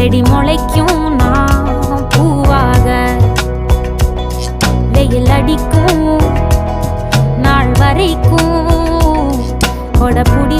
செடி முளைக்கும் நான் பூவாக வெயில் அடிக்கும் நாள் வரைக்கும். கொடப்புடி